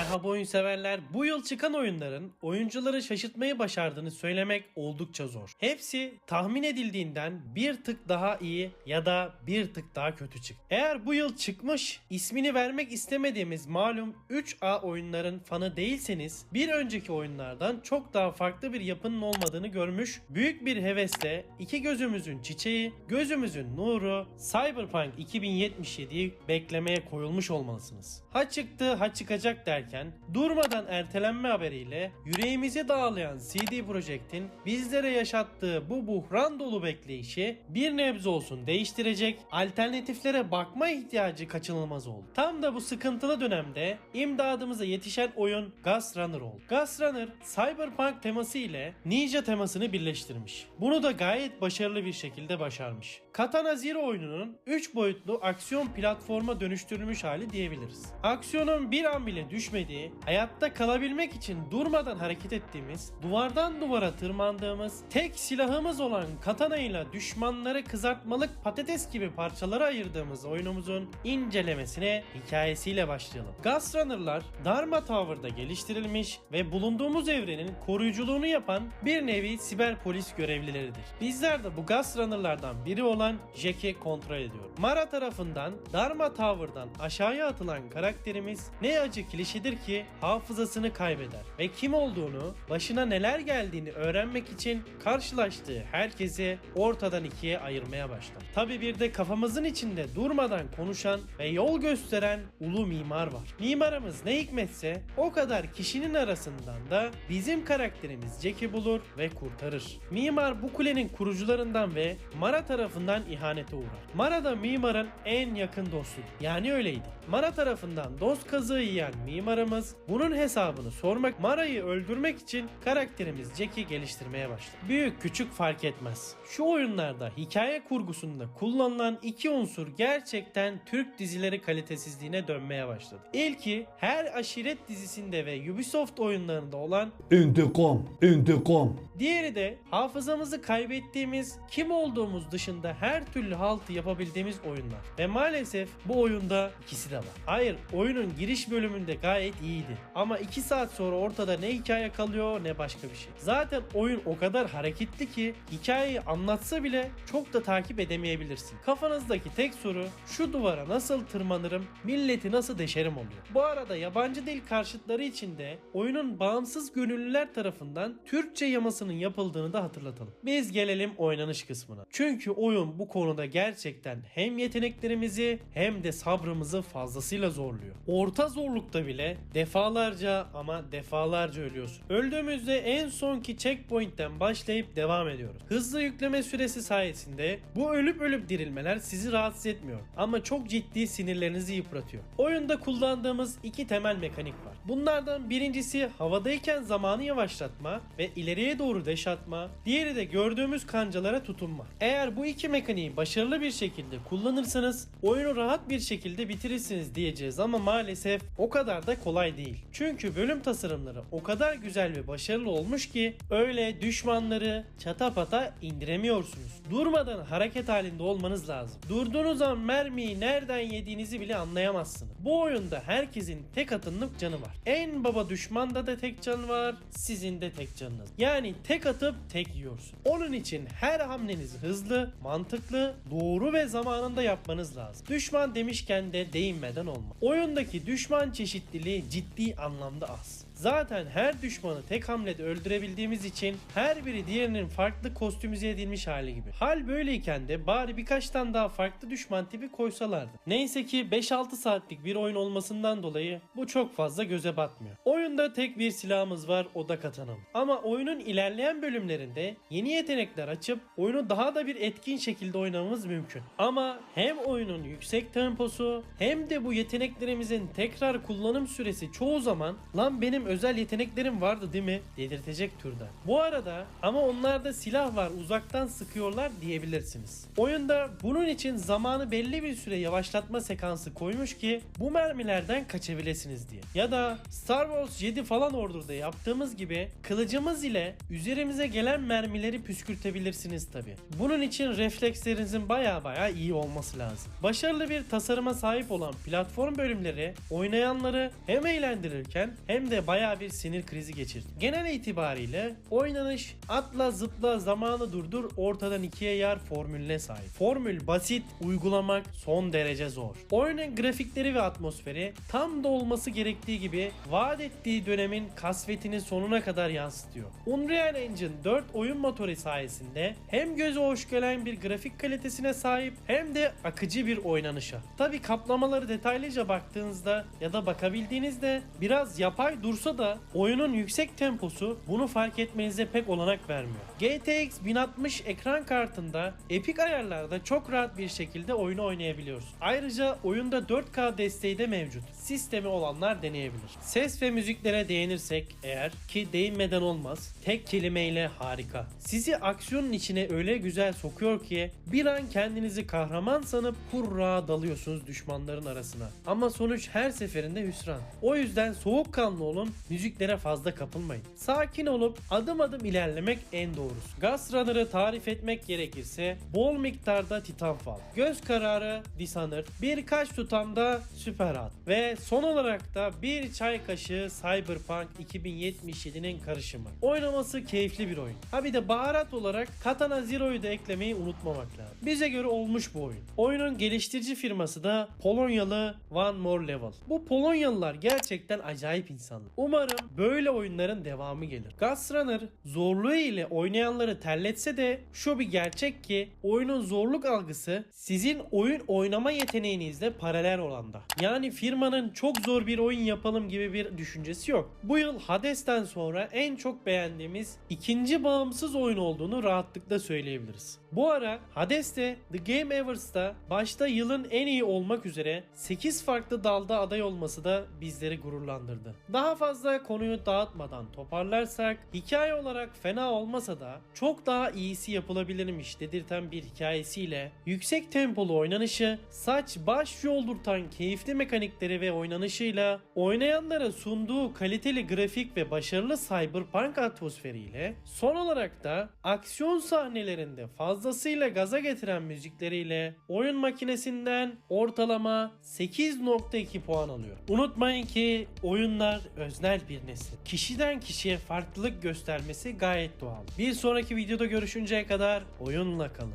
Merhaba oyun severler. Bu yıl çıkan oyunların oyuncuları şaşırtmayı başardığını söylemek oldukça zor. Hepsi tahmin edildiğinden bir tık daha iyi ya da bir tık daha kötü çıktı. Eğer bu yıl çıkmış ismini vermek istemediğimiz malum 3A oyunların fanı değilseniz bir önceki oyunlardan çok daha farklı bir yapının olmadığını görmüş büyük bir hevesle iki gözümüzün çiçeği, gözümüzün nuru Cyberpunk 2077'yi beklemeye koyulmuş olmalısınız. Ha çıktı ha çıkacak derken durmadan ertelenme haberiyle yüreğimizi dağlayan CD Projekt'in bizlere yaşattığı bu buhran dolu bekleyişi bir nebze olsun değiştirecek alternatiflere bakma ihtiyacı kaçınılmaz oldu. Tam da bu sıkıntılı dönemde imdadımıza yetişen oyun Ghost Runner oldu. Ghost Runner Cyberpunk teması ile Ninja temasını birleştirmiş. Bunu da gayet başarılı bir şekilde başarmış. Katana Zero oyununun 3 boyutlu aksiyon platforma dönüştürülmüş hali diyebiliriz. Aksiyonun bir an bile düşmediği, hayatta kalabilmek için durmadan hareket ettiğimiz, duvardan duvara tırmandığımız, tek silahımız olan katana ile düşmanları kızartmalık patates gibi parçalara ayırdığımız oyunumuzun incelemesine hikayesiyle başlayalım. Runner'lar Dharma Tower'da geliştirilmiş ve bulunduğumuz evrenin koruyuculuğunu yapan bir nevi siber polis görevlileridir. Bizler de bu Runner'lardan biri olan Jack'i kontrol ediyoruz. Mara tarafından Dharma Tower'dan aşağıya atılan karakterimiz ne acı klişedir ki hafızasını kaybeder ve kim olduğunu, başına neler geldiğini öğrenmek için karşılaştığı herkesi ortadan ikiye ayırmaya başlar. Tabi bir de kafamızın içinde durmadan konuşan ve yol gösteren ulu mimar var. Mimarımız ne hikmetse o kadar kişinin arasından da bizim karakterimiz Jack'i bulur ve kurtarır. Mimar bu kulenin kurucularından ve Mara tarafından ihanete uğrar. Mara da mimarın en yakın dostu. Yani öyleydi. Mara tarafından dost kazığı yiyen mimarımız bunun hesabını sormak, Mara'yı öldürmek için karakterimiz Jack'i geliştirmeye başladı. Büyük küçük fark etmez. Şu oyunlarda hikaye kurgusunda kullanılan iki unsur gerçekten Türk dizileri kalitesizliğine dönmeye başladı. İlki her aşiret dizisinde ve Ubisoft oyunlarında olan İntikam, intikam. Diğeri de hafızamızı kaybettiğimiz, kim olduğumuz dışında her türlü haltı yapabildiğimiz oyunlar. Ve maalesef bu oyunda ikisi de var. Hayır, oyunun giriş bölümünde gayet iyiydi. Ama 2 saat sonra ortada ne hikaye kalıyor ne başka bir şey. Zaten oyun o kadar hareketli ki hikayeyi anlatsa bile çok da takip edemeyebilirsin. Kafanızdaki tek soru şu duvara nasıl tırmanırım, milleti nasıl deşerim oluyor. Bu arada yabancı dil karşıtları için de oyunun bağımsız gönüllüler tarafından Türkçe yamasının yapıldığını da hatırlatalım. Biz gelelim oynanış kısmına. Çünkü oyun bu konuda gerçekten hem yeteneklerimizi hem de sabrımızı fazlasıyla zorluyor. Orta zorlukta bile defalarca ama defalarca ölüyorsun. Öldüğümüzde en sonki checkpoint'ten başlayıp devam ediyoruz. Hızlı yükleme süresi sayesinde bu ölüp ölüp dirilmeler sizi rahatsız etmiyor ama çok ciddi sinirlerinizi yıpratıyor. Oyunda kullandığımız iki temel mekanik var. Bunlardan birincisi havadayken zamanı yavaşlatma ve ileriye doğru deş atma, diğeri de gördüğümüz kancalara tutunma. Eğer bu iki mekaniği başarılı bir şekilde kullanırsanız oyunu rahat bir şekilde bitirirsiniz diyeceğiz ama maalesef o kadar da kolay değil. Çünkü bölüm tasarımları o kadar güzel ve başarılı olmuş ki öyle düşmanları çatapata indiremiyorsunuz. Durmadan hareket halinde olmanız lazım. Durduğunuz an mermiyi nereden yediğinizi bile anlayamazsınız. Bu oyunda herkesin tek atımlık canı var. En baba düşmanda da tek can var, sizin de tek canınız. Yani tek atıp tek yiyorsun. Onun için her hamlenizi hızlı, mantıklı, doğru ve zamanında yapmanız lazım. Düşman demişken de değinmeden olma. Oyundaki düşman çeşitliliği ciddi anlamda az. Zaten her düşmanı tek hamlede öldürebildiğimiz için her biri diğerinin farklı kostümize edilmiş hali gibi. Hal böyleyken de bari birkaç tane daha farklı düşman tipi koysalardı. Neyse ki 5-6 saatlik bir oyun olmasından dolayı bu çok fazla göze batmıyor. Oyunda tek bir silahımız var o da katanam. Ama oyunun ilerleyen bölümlerinde yeni yetenekler açıp oyunu daha da bir etkin şekilde oynamamız mümkün. Ama hem oyunun yüksek temposu hem de bu yeteneklerimizin tekrar kullanım süresi çoğu zaman lan benim özel yeteneklerim vardı değil mi? Dedirtecek türden. Bu arada ama onlarda silah var uzaktan sıkıyorlar diyebilirsiniz. Oyunda bunun için zamanı belli bir süre yavaşlatma sekansı koymuş ki bu mermilerden kaçabilirsiniz diye. Ya da Star Wars 7 falan Order'da yaptığımız gibi kılıcımız ile üzerimize gelen mermileri püskürtebilirsiniz tabi. Bunun için reflekslerinizin baya baya iyi olması lazım. Başarılı bir tasarıma sahip olan platform bölümleri oynayanları hem eğlendirirken hem de baya bir sinir krizi geçirdi. Genel itibariyle oynanış atla zıpla zamanı durdur ortadan ikiye yar formülüne sahip. Formül basit, uygulamak son derece zor. Oyunun grafikleri ve atmosferi tam da olması gerektiği gibi vaat ettiği dönemin kasvetini sonuna kadar yansıtıyor. Unreal Engine 4 oyun motoru sayesinde hem göze hoş gelen bir grafik kalitesine sahip hem de akıcı bir oynanışa. Tabi kaplamaları detaylıca baktığınızda ya da bakabildiğinizde biraz yapay dursa da oyunun yüksek temposu bunu fark etmenize pek olanak vermiyor. GTX 1060 ekran kartında epik ayarlarda çok rahat bir şekilde oyunu oynayabiliyoruz. Ayrıca oyunda 4K desteği de mevcut. Sistemi olanlar deneyebilir. Ses ve müziklere değinirsek eğer ki değinmeden olmaz. Tek kelimeyle harika. Sizi aksiyonun içine öyle güzel sokuyor ki bir an kendinizi kahraman sanıp hurra dalıyorsunuz düşmanların arasına. Ama sonuç her seferinde hüsran. O yüzden soğukkanlı olun, müziklere fazla kapılmayın. Sakin olup adım adım ilerlemek en doğrusu. Ghost Runner'ı tarif etmek gerekirse bol miktarda Titanfall, göz kararı Dishonored, birkaç tutamda Superhot ve son olarak da bir çay kaşığı Cyberpunk 2077'nin karışımı. Oynaması keyifli bir oyun. Ha bir de baharat olarak Katana Zero'yu da eklemeyi unutmamak lazım. Bize göre olmuş bu oyun. Oyunun geliştirici firması da Polonyalı One More Level. Bu Polonyalılar gerçekten acayip insanlar. Umarım böyle oyunların devamı gelir. Ghost Runner zorluğu ile oynayanları terletse de şu bir gerçek ki oyunun zorluk algısı sizin oyun oynama yeteneğinizle paralel olanda. Yani firmanın çok zor bir oyun yapalım gibi bir düşüncesi yok. Bu yıl Hades'ten sonra en çok beğendiğimiz ikinci bağımsız oyun olduğunu rahatlıkla söyleyebiliriz. Bu ara Hades'te The Game Awards'ta başta yılın en iyi olmak üzere 8 farklı dalda aday olması da bizleri gururlandırdı. Daha fazla konuyu dağıtmadan toparlarsak hikaye olarak fena olmasa da çok daha iyisi yapılabilirmiş dedirten bir hikayesiyle yüksek tempolu oynanışı, saç baş yoldurtan keyifli mekanikleri ve oynanışıyla oynayanlara sunduğu kaliteli grafik ve başarılı cyberpunk atmosferiyle son olarak da aksiyon sahnelerinde fazlasıyla gaza getiren müzikleriyle oyun makinesinden ortalama 8.2 puan alıyor. Unutmayın ki oyunlar öznel bir nesil. Kişiden kişiye farklılık göstermesi gayet doğal. Bir sonraki videoda görüşünceye kadar oyunla kalın.